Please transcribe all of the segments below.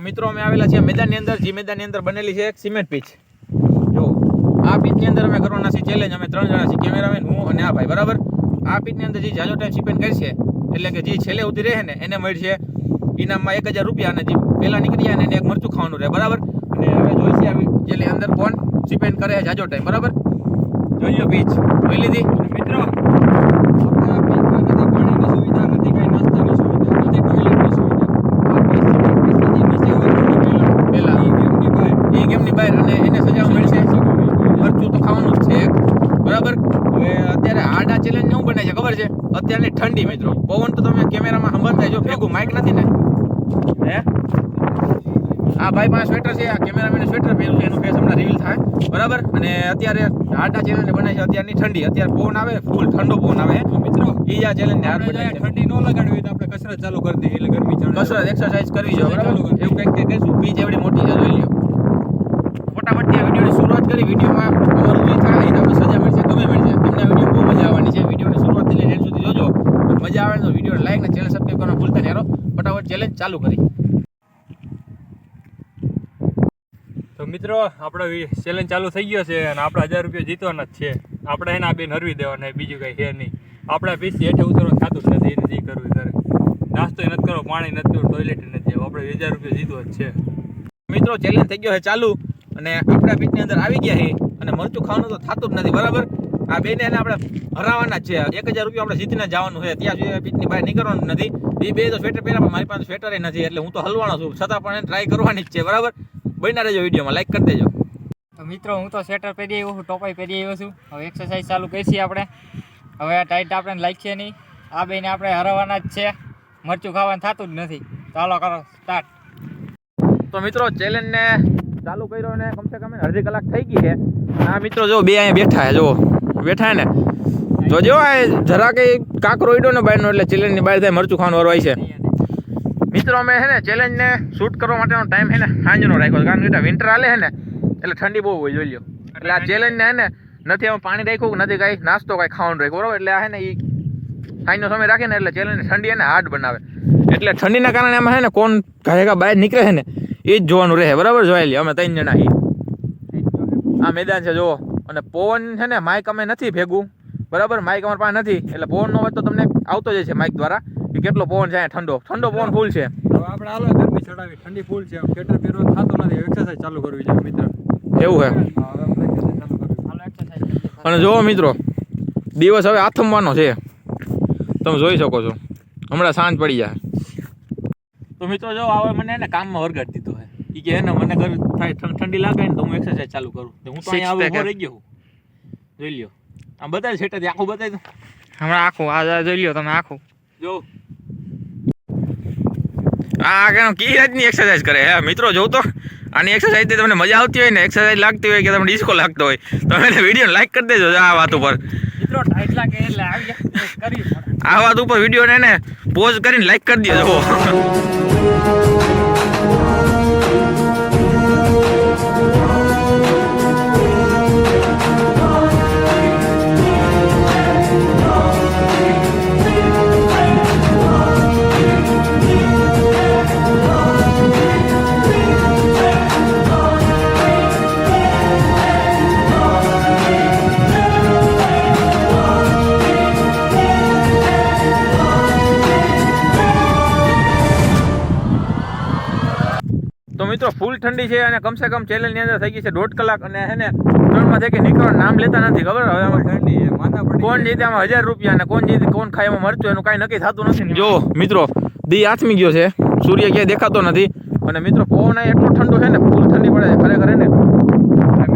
મિત્રો, અમે આવેલા છીએ મેદાનની અંદર. જે મેદાનની અંદર બનેલી છે એક સિમેન્ટ પીચ જો, આ પીચની અંદર અમે કરવાના છીએ ચેલેન્જ અમે ત્રણ જણા છીએ કેમેરામેન હું અને આ ભાઈ, બરાબર? આ પીચની અંદર જે જાજો ટાઈમ સ્પેન્ડ કરશે એટલે કે જે છેલ્લે ઉધી રહે ને, એને મળશે ઇનામમાં એક હજાર રૂપિયા અને જે પહેલાં નીકળી જાય ને, એને એક મરચું ખાવાનું રહે, બરાબર? અને હવે જોઈશે આવી જેલી અંદર કોણ સ્પેન્ડ કરે જાજો ટાઈમ બરાબર? જોઈએ પીચ જોઈ લીધી અને મિત્રો આપણા બેંકમાં નથી પાણીની સુવિધા નથી કઈ નાસ્તાની સુવિધા નથી ટોયલેટની સુવિધા આ પૈસા નીચે હોય તો પહેલા પહેલા. ઈ ગેમની બહાર એ ગેમની બહાર અને એને સજા મળશે મરચું તો ખાવાનું જ છે એક. બરાબર હવે અત્યારે હાર્ડ આ ચેલેન્જ શું બને છે ખબર છે? અત્યારની ઠંડી મિત્રો. પવન તો તમે કેમેરામાં સંભળતા જો ભેગું માઇક નથી ને? હે? આ ભાઈ પાસે સ્વેટર છે આ કેમેરામેન સ્વેટર પહેર્યું છે એનું ફેસ હમણાં રિવીલ થાય. બરાબર? અને અત્યારે હાર્ડ આ ચેલેન્જ બને છે અત્યારની ઠંડી. અત્યારે પવન આવે ફૂલ ઠંડો પવન આવે. મિત્રો એ આ ચેલેન્જ હાર્ડ આપણે બને જો છે. ઠંડી ન લગાડવી હોય તો આપણે કસરત ચાલુ કરી દઈએ એટલે ગરમી ચડે કસરત એક્સરસાઇઝ કરવી જોઈએ બરાબર? એવું કંઈક કંઈક કહીશું? બીજ એવડી મોટી છે જોઈ લ્યો. ફટાફટ આ વિડીયોની શરૂઆત કરી. વિડીયોમાં અમારું જે થાય એ આપણે સજા મળશે ગમે મળશે. તમને વીડિયો બહુ મજા આવવાની છે વિડીયોની શરૂઆતથી લઈને એન્ડ સુધી જોજો મજા આવે તો વીડિયો લાઈક ને ચેનલ સબસ્ક્રાઈબ કરવાનું ભૂલતા નહીં યારો ફટાફટ ચેલેન્જ ચાલુ કરી. તો મિત્રો, આપણો ચેલેન્જ ચાલુ થઈ ગયો છે અને આપણે હજાર રૂપિયા જીતવાના જ છે. આપણે એને આ બે નરવી દેવાના બીજું કંઈ છે નહીં. આપણા પીસી હેઠે ઉતરવાનું થતું જ નથી જે કરવું કરે નાસ્તો નથી કરવો, પાણી નથી પીવું ટોયલેટ નથી આપણે હજાર રૂપિયા જીતવો જ છે. મિત્રો ચેલેન્જ થઈ ગયો છે ચાલુ અને આપણા પીચની અંદર આવી ગયા છે અને મરચું ખાવાનું તો થતું જ નથી, બરાબર? આ બેને એને આપણે હરાવવાના જ છે. એક હજાર રૂપિયા આપણે જીતીને જવાનું છે. ત્યાં સુધી પીચની બહાર નીકળવાનું નથી. એ બે તો સ્વેટર પહેર્યા પણ મારી પાસે સ્વેટર નથી એટલે હું તો હલવાનો છું. છતાં પણ ટ્રાય કરવાની જ છે બરાબર? બન્યા રહેજો વિડીયોમાં લાઈક કરી દેજો. તો મિત્રો હું તો સ્વેટર પહેરી આવ્યો છું ટોપાઈ પહેરી આવ્યો છું. હવે એક્સરસાઇઝ ચાલુ કરીશી આપણે. હવે આ ટાઈટ આપણે લાગશે નહીં. આ બેને આપણે હરાવવાના જ છે. મરચું ખાવાનું થતું જ નથી. ચાલો કરો સ્ટાર્ટ તો મિત્રો ચેલેન્જને ચાલુ કર્યો ને કમસે કમ અડધી કલાક થઈ ગઈ છે. આ મિત્રો જો બે અહીંયા બેઠા છે જો બેઠા ને? તો જો આ જરા કઈ કાકરોઈડો ને બહારનો એટલે ચેલેન્જની બહાર થાય, મરચું ખાવાનું વારો છે. મિત્રો, અમે છે ને ચેલેન્જ ને શૂટ કરવા માટેનો ટાઈમ છે ને સાંજનો રાખ્યો કારણ કે વિન્ટર હાલે છે ને, એટલે ઠંડી બહુ હોય, જોઈ લો એટલે આ ચેલેન્જ ને ને, નથી અમે પાણી રાખ્યું, નથી કાંઈ નાસ્તો કાંઈ ખાવાનું રાખ્યું, બરોબર? એટલે આ છે ને એ સાંજનો સમય રાખે ને એટલે ચેલેન્જ ઠંડી એને હાર્ડ બનાવે. એટલે ઠંડીના કારણે આમાં છે ને કોણ ઘાયકા બહાર નીકળે છે ને, એ જ જોવાનું રહે, બરાબર? જોઈ લે અમે ત્રણ જણા આ મેદાન છે, જુઓ. અને પવન છે ને, માઇક અમે નથી ભેગું. બરાબર? માઇક અમારી પાસે નથી. એટલે પવનનો અવાજ તો તમને આવતો જ છે માઇક દ્વારા. કે કેટલો પવન છે? ઠંડો. ઠંડો પવન ફૂલ છે. હવે આપણે હાલો ગરમી ચડાવી. ઠંડી ફૂલ છે. સ્વેટર પહેરવાનું થતું નથી. એક્સરસાઇઝ ચાલુ કરવી છે મિત્ર. એવું છે. અને જુઓ મિત્રો દિવસ હવે આથમવાનો છે. તમે જોઈ શકો છો. હમણાં સાંજ પડી જાય. તો મિત્રો જો હવે મને એને કામમાં વરગાડી દીધો હે. એ કે એને મને ઘર થાય ઠંડી લાગે ને તો હું એક્સરસાઇઝ ચાલુ કરું. હું તો અહીંયા આવું રહી ગયો જોઈ લ્યો. આમ બતાવી સેટેથી આખું બતાવી દઉં હમણાં આખું આ જોઈ લ્યો તમે આખું. જો. આ કેમ કી જાતની એક્સરસાઇઝ કરે હે મિત્રો જોઉં તો આની એક્સરસાઇઝથી તમને મજા આવતી હોય ને એક્સરસાઇઝ લાગતી હોય કે તમને ડિસ્કો લાગતો હોય તો એને વીડિયો લાઈક કરી દેજો આ વાત ઉપર. આ વાત ઉપર વિડીયોને પોઝ કરીને લાઈક કરી દેજો. મિત્રો ફૂલ ઠંડી છે અને કમસે કમ ચેલેન્જની અંદર થઈ ગઈ છે દોઢ કલાક અને હે ને ત્રણમાં થઈ કે નીકળવાનું નામ લેતા નથી ખબર? હવે આમાં ઠંડી છે માથા પડી કોણ જીતે આમાં હજાર રૂપિયા અને કોણ જીતે કોણ ખાય એમાં મરચું એનું કાંઈ નક્કી થતું નથી જો મિત્રો દી આથમી ગયો છે. સૂર્ય ક્યાંય દેખાતો નથી. અને મિત્રો પવન એટલો ઠંડો છે ને ફૂલ ઠંડી પડે છે ખરેખર ને.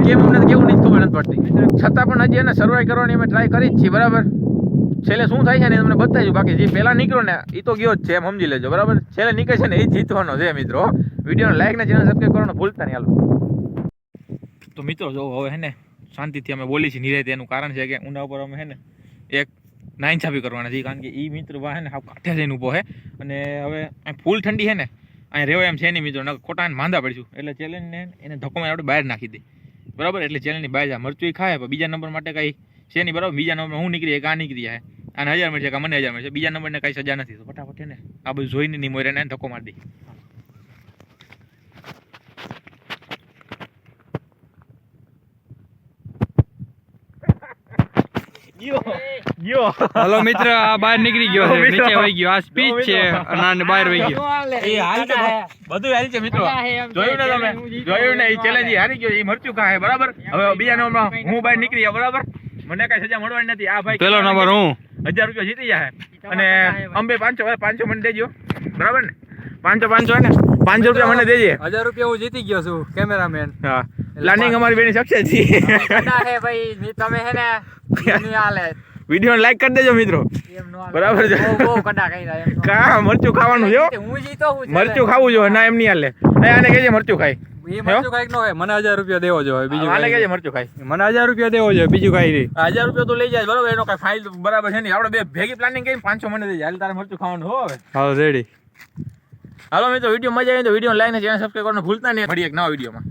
કેમ અમને કેવું નથી ખબર નથી પડતી. છતાં પણ હજી એને સર્વાઈવ કરવાની અમે ટ્રાય કરી જ છીએ બરાબર? છેલ્લે શું થાય છે ને તમને બતાવીશું. બાકી જે પહેલા નીકળ્યો ને એ તો ગયો જ છે એમ સમજી લેજો બરાબર? છેલ્લે નીકળે છે ને એ જીતવાનો છે મિત્રો વિડીયોને લાઈક ને ચેનલ સબસ્ક્રાઈબ કરવાનું ભૂલતા નહીં, હાલો. તો મિત્રો, જો હવે હે ને, શાંતિથી અમે બોલી છીએ નિરાય એનું કારણ છે કે ઊંડા ઉપર અમે હે ને, એક નાઇન્સાફી કરવાના છે કારણ કે એ મિત્ર વા હે ને, હાવ કાંઠે જઈને ઊભો છે અને હવે ફૂલ ઠંડી છે ને, અહીં રહેવાય એમ છે નહીં મિત્રો ખોટા માંદા પડીશું. એટલે ચેલેન્જને એને ધક્કો મારી આપણે બહાર નાખી દે. બરાબર? એટલે ચેલેન્જની બહાર જાય મરચું ખાય, પણ બીજા નંબર માટે કાંઈ છે નહીં, બરાબર? બીજા નંબર હું નીકળી એક આ નીકળી જાય. આને હજાર મળશે, કે મને હજાર મળશે, બીજા નંબરને કાંઈ સજા નથી. તો ફટાફટ ને, આ બધું જોઈને નહીં મોરે એને ધક્કો મારી દે. ગયો. ગયો. મિત્ર આ બહાર નીકળી ગયો છે. નીચે વહી ગયો. આ સ્પીચ છે અને આને બહાર વહી ગયો. એ હાલ છે બધું હાલ છે મિત્રો. જોયું ને તમે? જોયું ને? એ ચેલેન્જ હારી ગયો. એ મરચું ખાય બરાબર? હવે બીજા નંબર હું બહાર નીકળી ગયા બરાબર? મને કઈ સજા મળવાની નથી. આ ભાઈ પેલો નંબર હું? હજાર રૂપિયા જીતી જાય અને અંબે પાંચસો પાંચસો મને દેજો. બરાબર ને? પાંચસો પાંચસો ને? પાંચસો રૂપિયા મને દેજે. હજાર રૂપિયા હું જીતી ગયો છું કેમેરામેન. હા. પ્લાનિંગ અમારી બેની સક્સેસ છે. હે ભાઈ તમે હે ને હાલે. વીડિયો લાઈક કરી દેજો મિત્રો. બરાબર છે. કા મરચું ખાવાનું હું? હું મરચું ખાવું જો ના એમ નહીં હાલે. આને કહેજે મરચું ખાય મરચું કાંઈક ન હોય? મને હજાર રૂપિયા દેવો જોઈએ બીજું મરચું ખાય મને હજાર રૂપિયા દેવો જોઈએ બીજું કાંઈ નહીં. હજાર રૂપિયા તો લઈ જાય બરાબર? એનો કઈ ફાઇલ બરાબર છે ને આપણે બે ભેગી પ્લાનિંગ કરીને પાંચસો મને દેજે હાલ તારે મરચું ખાવાનું હો હવે. હાલો રેડી હાલો મિત્રો વીડિયો મજા આવી તો વીડિયો લાઈક અને ચેનલ સબસ્ક્રાઈબ કરવાનું ભૂલતા નહીં. મળીએ એક નવા વિડીયોમાં.